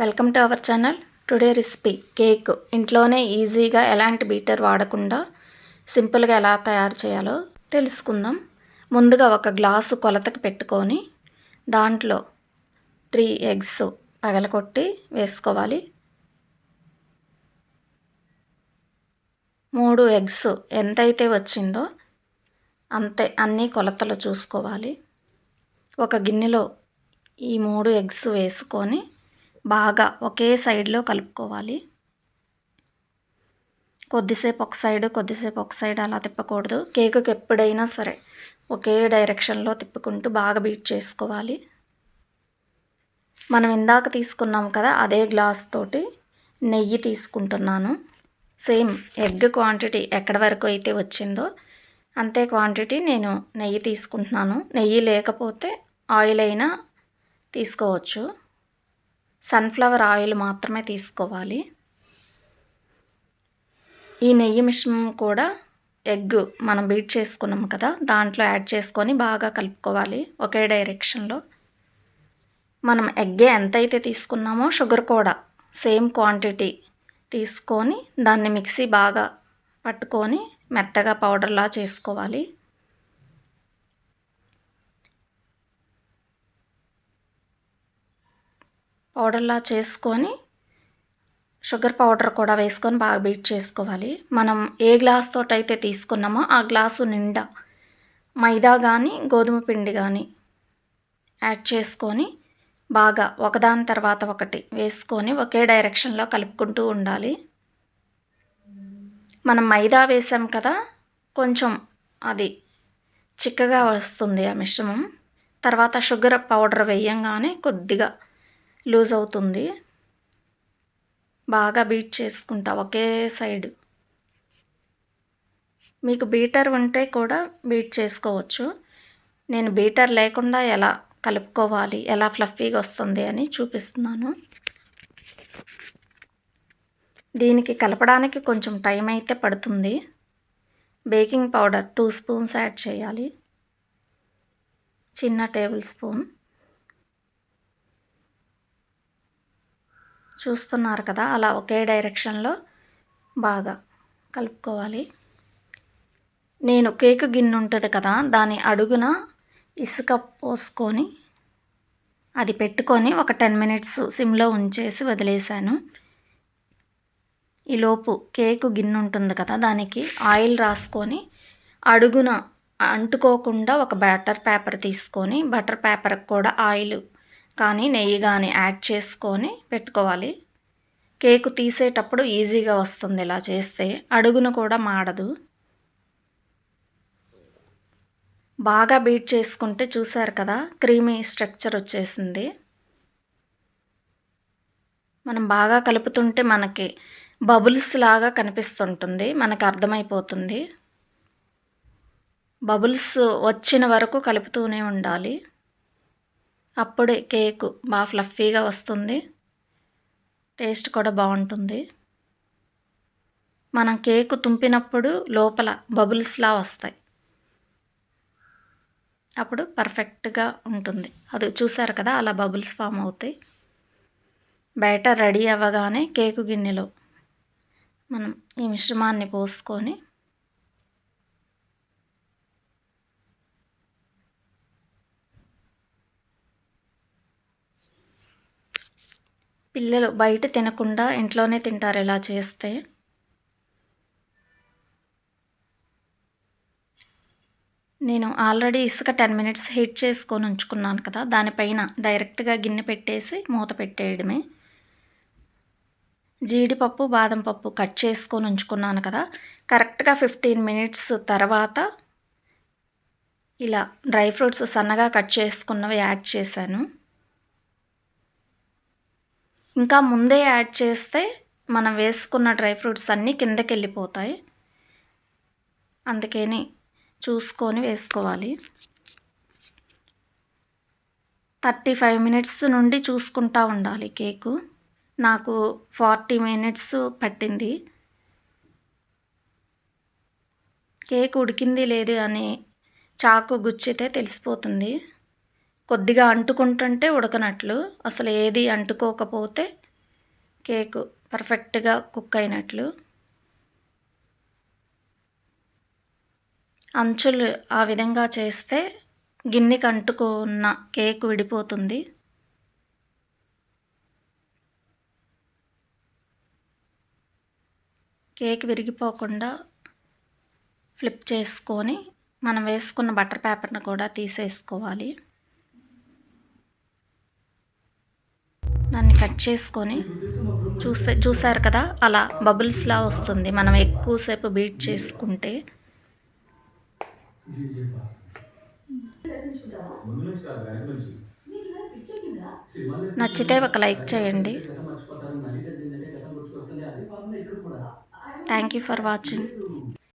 Welcome to our channel. Today recipe cake. ఇంట్లోనే ఈజీగా ఎలాంటి బీటర్ వాడకుండా సింపుల్గా ఎలా తయారు చేయాలో తెలుసుకుందాం. ముందుగా ఒక గ్లాసు కొలతకి పెట్టుకొని దాంట్లో త్రీ ఎగ్స్ పగలకొట్టి వేసుకోవాలి. మూడు ఎగ్స్ ఎంతైతే వచ్చిందో అంతే అన్ని కొలతలు చూసుకోవాలి. ఒక గిన్నెలో ఈ మూడు ఎగ్స్ వేసుకొని బాగా ఒకే సైడ్లో కలుపుకోవాలి. కొద్దిసేపు ఒక సైడ్ కొద్దిసేపు ఒక సైడ్ అలా తిప్పకూడదు. కేకుకి ఎప్పుడైనా సరే ఒకే డైరెక్షన్లో తిప్పుకుంటూ బాగా బీట్ చేసుకోవాలి. మనం ఇందాక తీసుకున్నాం కదా అదే గ్లాస్ తోటి నెయ్యి తీసుకుంటున్నాను. సేమ్ ఎగ్ క్వాంటిటీ ఎక్కడి వరకు అయితే వచ్చిందో అంతే క్వాంటిటీ నేను నెయ్యి తీసుకుంటున్నాను. నెయ్యి లేకపోతే ఆయిల్ అయినా తీసుకోవచ్చు. సన్ఫ్లవర్ ఆయిల్ మాత్రమే తీసుకోవాలి. ఈ నెయ్యి మిశ్రమం కూడా ఎగ్ మనం బీట్ చేసుకున్నాం కదా దాంట్లో యాడ్ చేసుకొని బాగా కలుపుకోవాలి ఒకే డైరెక్షన్లో. మనం ఎగ్ ఎంతైతే తీసుకున్నామో షుగర్ కూడా సేమ్ క్వాంటిటీ తీసుకొని దాన్ని మిక్సీ బాగా పట్టుకొని మెత్తగా పౌడర్లా చేసుకోవాలి. పౌడర్లా చేసుకొని షుగర్ పౌడర్ కూడా వేసుకొని బాగా బీట్ చేసుకోవాలి. మనం ఏ గ్లాస్ తోటైతే అయితే తీసుకున్నామో ఆ గ్లాసు నిండా మైదా కానీ గోధుమ పిండి కానీ యాడ్ చేసుకొని బాగా ఒకదాని తర్వాత ఒకటి వేసుకొని ఒకే డైరెక్షన్లో కలుపుకుంటూ ఉండాలి. మనం మైదా వేసాం కదా కొంచెం అది చిక్కగా వస్తుంది ఆ మిశ్రమం. తర్వాత షుగర్ పౌడర్ వేయంగానే కొద్దిగా లూజ్ అవుతుంది. బాగా బీట్ చేసుకుంటా ఒకే సైడ్. మీకు బీటర్ ఉంటే కూడా బీట్ చేసుకోవచ్చు. నేను బీటర్ లేకుండా ఎలా కలుపుకోవాలి ఎలా ఫ్లఫీగా వస్తుంది అని చూపిస్తున్నాను. దీనికి కలపడానికి కొంచెం టైం అయితే పడుతుంది. Baking powder two spoons add చేయాలి. చిన్న టేబుల్ స్పూన్. చూస్తున్నారు కదా అలా ఒకే డైరెక్షన్లో బాగా కలుపుకోవాలి. నేను కేక్ గిన్నె ఉంటుంది కదా దాని అడుగున ఇసుక పోసుకొని అది పెట్టుకొని ఒక టెన్ మినిట్స్ సిమ్లో ఉంచేసి వదిలేశాను. ఈలోపు కేకు గిన్నె ఉంటుంది కదా దానికి ఆయిల్ రాసుకొని అడుగున అంటుకోకుండా ఒక బ్యాటర్ పేపర్ తీసుకొని బటర్ పేపర్కి కూడా ఆయిల్ కానీ నెయ్యి కానీ యాడ్ చేసుకొని పెట్టుకోవాలి. కేకు తీసేటప్పుడు ఈజీగా వస్తుంది ఇలా చేస్తే. అడుగును కూడా మాడదు. బాగా బీట్ చేసుకుంటే చూసారు కదా క్రీమీ స్ట్రక్చర్ వచ్చేసింది. మనం బాగా కలుపుతుంటే మనకి బబుల్స్ లాగా కనిపిస్తుంటుంది మనకు అర్థమైపోతుంది. బబుల్స్ వచ్చిన వరకు కలుపుతూనే ఉండాలి. అప్పుడే కేకు బాగా ఫ్లఫీగా వస్తుంది. టేస్ట్ కూడా బాగుంటుంది. మనం కేకు తుంపినప్పుడు లోపల బబుల్స్లా వస్తాయి. అప్పుడు పర్ఫెక్ట్గా ఉంటుంది. అది చూసారు కదా అలా బబుల్స్ ఫామ్ అవుతాయి. బయట రెడీ అవ్వగానే కేకు గిన్నెలో మనం ఈ మిశ్రమాన్ని పోసుకొని పిల్లలు బయట తినకుండా ఇంట్లోనే తింటారు ఇలా చేస్తే? నేను ఆల్రెడీ ఇసుక టెన్ మినిట్స్ హీట్ చేసుకొని ఉంచుకున్నాను కదా దానిపైన డైరెక్ట్గా గిన్నె పెట్టేసి మూత పెట్టేయడమే. జీడిపప్పు బాదం పప్పు కట్ చేసుకొని ఉంచుకున్నాను కదా కరెక్ట్గా ఫిఫ్టీన్ మినిట్స్ తర్వాత ఇలా డ్రై ఫ్రూట్స్ సన్నగా కట్ చేసుకున్నవి యాడ్ చేశాను. ఇంకా ముందే యాడ్ చేస్తే మనం వేసుకున్న డ్రై ఫ్రూట్స్ అన్నీ కిందకి వెళ్ళిపోతాయి అందుకని చూసుకొని వేసుకోవాలి. థర్టీ ఫైవ్ మినిట్స్ నుండి చూసుకుంటా ఉండాలి కేకు. నాకు ఫార్టీ మినిట్స్ పట్టింది. కేక్ ఉడికింది లేదు అని చాకు గుచ్చితే తెలిసిపోతుంది. కొద్దిగా అంటుకుంటుంటే ఉడకనట్లు. అసలు ఏది అంటుకోకపోతే కేకు పర్ఫెక్ట్గా కుక్ అయినట్లు. అంచులు ఆ విధంగా చేస్తే గిన్నెకి అంటుకున్న కేక్ విడిపోతుంది. కేక్ విరిగిపోకుండా ఫ్లిప్ చేసుకొని మనం వేసుకున్న బటర్ పేపర్ని కూడా తీసేసుకోవాలి. దాన్ని కట్ చేసుకొని చూసే చూసారు కదా? అలా బబుల్స్లా వస్తుంది. మనం ఎక్కువసేపు బీట్ చేసుకుంటే. నచ్చితే ఒక లైక్ చేయండి. Thank you for watching